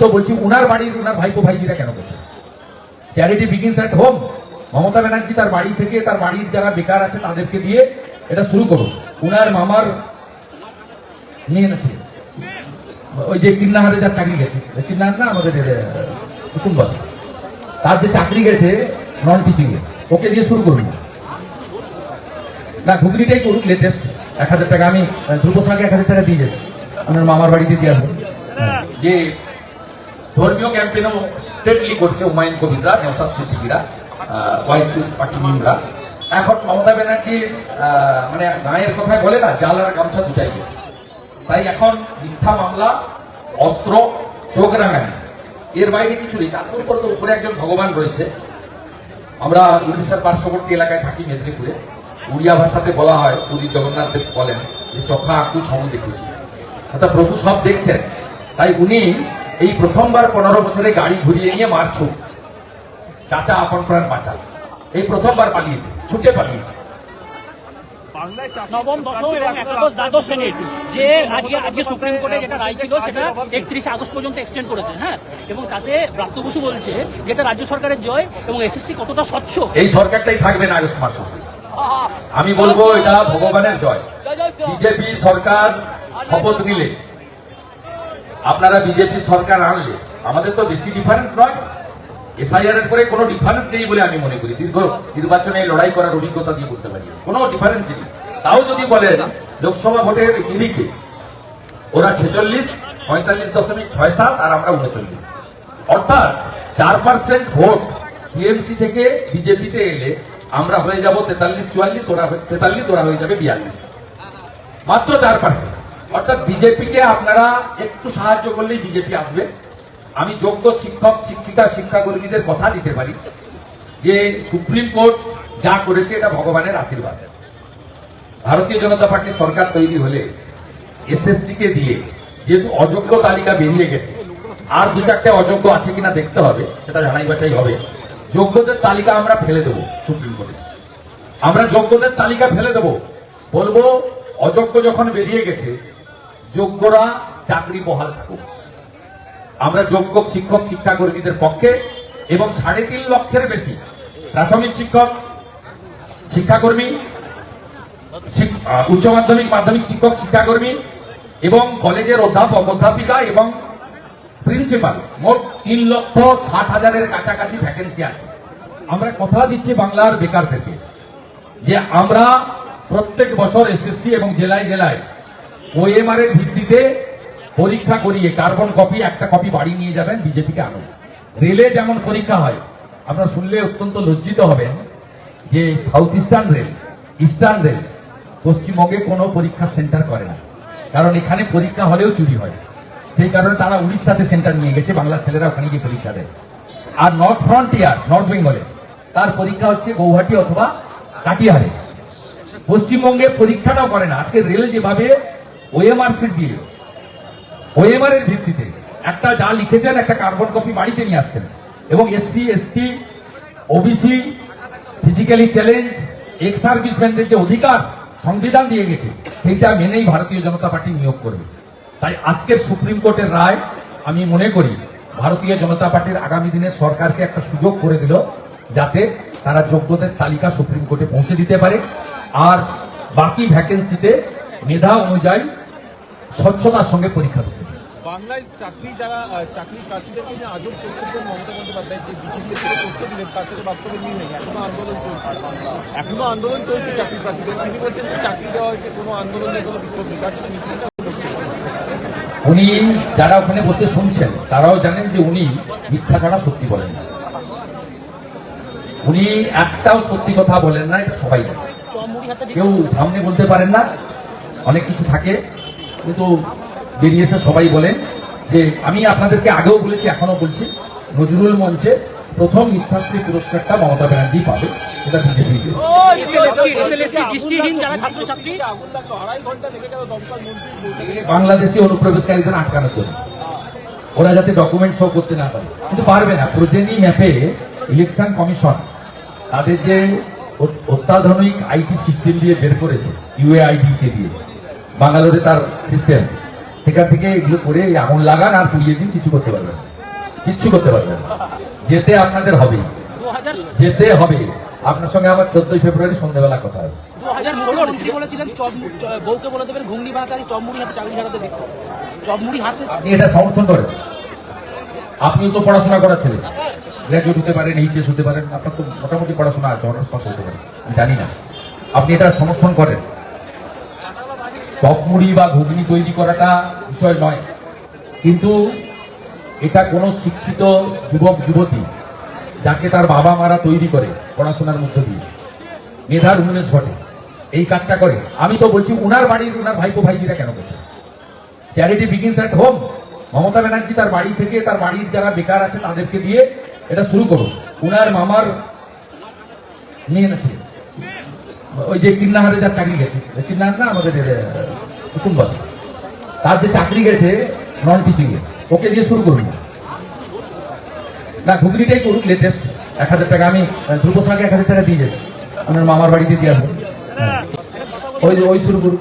তো বলছি উনার বাড়ির উনার ভাইপো ভাইজিরা কেন করছে charity begins at home Mamata Banerjee তার বাড়ি থেকে তার বাড়ির যারা বেকার আছে তাদেরকে দিয়ে এটা শুরু করুন। উনার মামার মেয়ে আছে। ওই যে কিন্নাহারে যার চাকরি গেছে। কিন্নাহার না আমাদের কুসুমবর তার যে চাকরি গেছে নন টিচিং এ ওকে দিয়ে শুরু করুন। না ঘুগনিটাই করুক লেটেস্ট এক হাজার টাকা আমি ধ্রুব সাকে এক হাজার টাকা দিয়ে যাচ্ছি। আমার মামার বাড়িতে দিয়ে আসব যে ধর্মীয় ক্যাম্পেইনও স্টেটলি করছে হুমায়ুন কবিররা, নৌসাদ সিদ্দিকিরা ওয়াইসি পার্টি মিমরা এখন মমতা ব্যানার্জি মানে গায়ের কথায় বলে না, জাল আর গামছা দুটাই গেছে তাই এখন মিথ্যা মামলা, অস্ত্র, চোখ রাঙানি। এর বাইরে কিছু নেই। তার উপর তো উপরে একজন ভগবান রয়েছে। আমরা উড়িষ্যার পার্শ্ববর্তী এলাকায় থাকি মেদিনীপুরে। উড়িয়া ভাষাতে বলা হয় পুরী জগন্নাথ দেব বলেন যে, চোখা আকু সম দেখেছি। অর্থাৎ প্রভু সব দেখছেন। তাই উনি এই প্রথমবার পনেরো বছরে গাড়ি ঘুরিয়ে নিয়ে মারছুক চাচা আপন প্রাণ বাঁচাল এই প্রথমবার পালিয়েছে ছুটে পালিয়েছে। নবম দশম এবং একাদশ দ্বাদশ শ্রেণির যে আজকে আজকে সুপ্রিম কোর্টে যেটা রায় ছিল সেটা একত্রিশে আগস্ট পর্যন্ত এক্সটেন্ড করেছে হ্যাঁ? এবং তাতে ব্রাত্য বসু বলছে যেটা রাজ্য সরকারের জয় এবং এসএসসি কতটা স্বচ্ছ। এই সরকারটাই থাকবে না আগস্ট মাস। আমি বলব এটা ভগবানের জয়। বিজেপি সরকার শপথ নিলে আপনারা বিজেপি সরকার আনলে, আমাদের তো বেশি ডিফারেন্স নয়। এসআইআর এর পরে কোনো ডিফারেন্স নেই বলে আমি মনে করি। দীর্ঘ নির্বাচনে লড়াই করার অভিজ্ঞতা দিয়ে বলতে পারি। কোনো ডিফারেন্স নেই। তাও যদি বলেন, লোকসভা ভোটের ইলিকে ওরা ছেচল্লিশ, পঁয়তাল্লিশ দশমিক ছয় সাত আর আমরা উনচল্লিশ। অর্থাৎ চার পার্সেন্ট ভোট টিএমসি থেকে বিজেপিতে এলে আমরা হয়ে যাব তেতাল্লিশ, চুয়াল্লিশ, ওরা তেতাল্লিশ, ওরা হয়ে যাবে বিয়াল্লিশ। মাত্র চার পার্সেন্ট অর্থাৎ বিজেপিকে আপনারা একটু সাহায্য করলেই বিজেপি আসবে। আমি যোগ্য শিক্ষক, শিক্ষিকা, শিক্ষাকর্মীদের কথা দিতে পারি যে সুপ্রিম কোর্ট যা করেছে এটা ভগবানের আশীর্বাদ। ভারতীয় জনতা পার্টি সরকার তৈরি হলে এসএসসি কে দিয়ে যেহেতু অযোগ্য তালিকা বেরিয়ে গেছে, আর দু চারটে অযোগ্য আছে কিনা দেখতে হবে, সেটা জানাই বাছাই হবে। যোগ্যদের তালিকা আমরা ফেলে দেবো সুপ্রিম কোর্টে। আমরা যোগ্যদের তালিকা ফেলে দেব। বলব, অযোগ্য যখন বেরিয়ে গেছে যোগ্যরা চাকরি বহাল থাকুক। আমরা যোগ্য শিক্ষক, শিক্ষাকর্মীদের পক্ষে এবং সাড়ে তিন লক্ষের বেশি প্রাথমিক শিক্ষক, শিক্ষাকর্মী, শিক- উচ্চ মাধ্যমিক মাধ্যমিক শিক্ষক, শিক্ষাকর্মী এবং কলেজের অধ্যাপক, অধ্যাপিকা এবং প্রিন্সিপাল মোট তিন লক্ষ ষাট হাজারের কাছাকাছি ভ্যাকেন্সি আছে। আমরা কথা দিচ্ছি বাংলার বেকার থেকে যে আমরা প্রত্যেক বছর এসএসসি এবং জেলায় জেলায় ওএমআর এর ভিত্তিতে পরীক্ষা করিয়ে কার্বন কপি, একটা কপি বাড়ি নিয়ে যাবেন, বিজেপিকে আনুন। রেলে যেমন পরীক্ষা হয়, আপনারা শুনলে অত্যন্ত লজ্জিত হবেন যে South Eastern rail Eastern rail পশ্চিমবঙ্গে কোনো পরীক্ষা সেন্টার করে না। কারণ এখানে পরীক্ষা হলেও চুরি হয়। সেই কারণে তারা উড়িষ্যাতে সেন্টার নিয়ে গেছে, বাংলার ছেলেরা ওখানে গিয়ে পরীক্ষা দেয়। আর নর্থ ফ্রন্টিয়ার, নর্থ বেঙ্গলে, তার পরীক্ষা হচ্ছে গৌহাটি অথবা কাটিহারে। পশ্চিমবঙ্গে পরীক্ষাটাও করে না। আজকে রেল যেভাবে ওএমআর সিট দিয়ে ওএমআর এর ভিত্তিতে একটা যা লিখেছেন, একটা কার্বন কপি বাড়িতে নিয়ে আসছেন। এবং SC ST OBC physically challenge ex সার্ভিসম্যানদের যে অধিকার, সংবিধান দিয়ে গেছে, সেইটা মেনেই ভারতীয় জনতা পার্টি নিয়োগ করবে। তাই আজকের সুপ্রিম কোর্টের রায়, আমি মনে করি, ভারতীয় জনতা পার্টির আগামী দিনে সরকারকে একটা সুযোগ করে দিল, যাতে তারা যোগ্যদের তালিকা সুপ্রিম কোর্টে পৌঁছে দিতে পারে। আর বাকি ভ্যাকেন্সিতে মেধা অনুযায়ী স্বচ্ছতার সঙ্গে পরীক্ষা পারে বাংলায় চাকরি যারা আহ, চাকরি প্রার্থীদেরকে যে আজব করছেন মমতা বন্দ্যোপাধ্যায় যে বিজেপিতে থেকে দিলেন তার সাথে বাস্তবে মিল নেই। এখনও আন্দোলন চলছে। এখনও আন্দোলন চলছে চাকরি প্রার্থীদের। তিনি বলছেন যে চাকরি দেওয়া হয়েছে কোনো আন্দোলনের কোনো বিক্ষোভ নেই। তার সাথে উনি যারা ওখানে বসে শুনছেন তারাও জানেন যে উনি মিথ্যা ছাড়া সত্যি বলেন না। উনি একটাও সত্যি কথা বলেন না এটা সবাই কেউ সামনে বলতে পারেন না অনেক কিছু থাকে কিন্তু বেরিয়ে এসে সবাই বলেন যে আমি আপনাদেরকে আগেও বলেছি এখনও বলছি নজরুল মঞ্চে প্রথম মিথ্যাশ্রী পুরস্কারটা মমতা ব্যানার্জি পাবে এটা বিজেপি বাংলাদেশি অনুপ্রবেশকারীদের আটকানোর জন্য। ওরা যাতে ডকুমেন্ট শো করতে না পারে। কিন্তু পারবে না। প্রজেনি ম্যাপে ইলেকশন কমিশন তাদের যে অত্যাধুনিক আইটি সিস্টেম দিয়ে বের করেছে ইউএআইডি কে দিয়ে। বাঙ্গালোরে তার সিস্টেম সেখান থেকে এগুলো করে আগুন লাগান আর পুড়িয়ে দিন কিছু করতে পারবেন। কিচ্ছু করতে পারবেন। যেতে আপনাদের হবে। যেতে হবে। আপনার সঙ্গে আমার চোদ্দই ফেব্রুয়ারি সন্ধ্যাবেলা কথা হবে আপনি এটা সমর্থন করেন। আপনিও তো পড়াশোনা করা ছেলে গ্র্যাজুয়েট হতে পারেন এইচএস হতে পারেন। আপনার তো মোটামুটি পড়াশোনা আছে অনার্স পাস হতে পারেন জানি না। আপনি এটা সমর্থন করেন। চপমুড়ি বা ঘুগনি তৈরি করাটা বিষয় নয়। কিন্তু এটা কোনো শিক্ষিত যুবক, যুবতী, যাকে তার বাবা মারা তৈরি করে পড়াশোনার মধ্য দিয়ে মেধার উন্মেষ ঘটে এই কাজটা করে। আমি তো বলছি, উনার বাড়ির উনার ভাইপো, ভাইজিরা কেন করছে? Charity begins at home Mamata Banerjee তার বাড়ি থেকে, তার বাড়ির যারা বেকার আছে তাদেরকে দিয়ে এটা শুরু করুন। উনার মামার মেয়ে আছে। ওই যে কিন্নাহারে যার চাকরি গেছে কিন্নাহার না আমাদের কুসুমবাদ তার যে চাকরি গেছে, নন টিচিং এ, ওকে দিয়ে শুরু করুন। না, ঘুগনিটাই করুক লেটেস্ট এক হাজার টাকা আমি ধ্রুব সাকে এক হাজার টাকা দিয়ে যাচ্ছি। আপনার মামার বাড়িতে দিয়ে আসব ওই ওই শুরু করুক।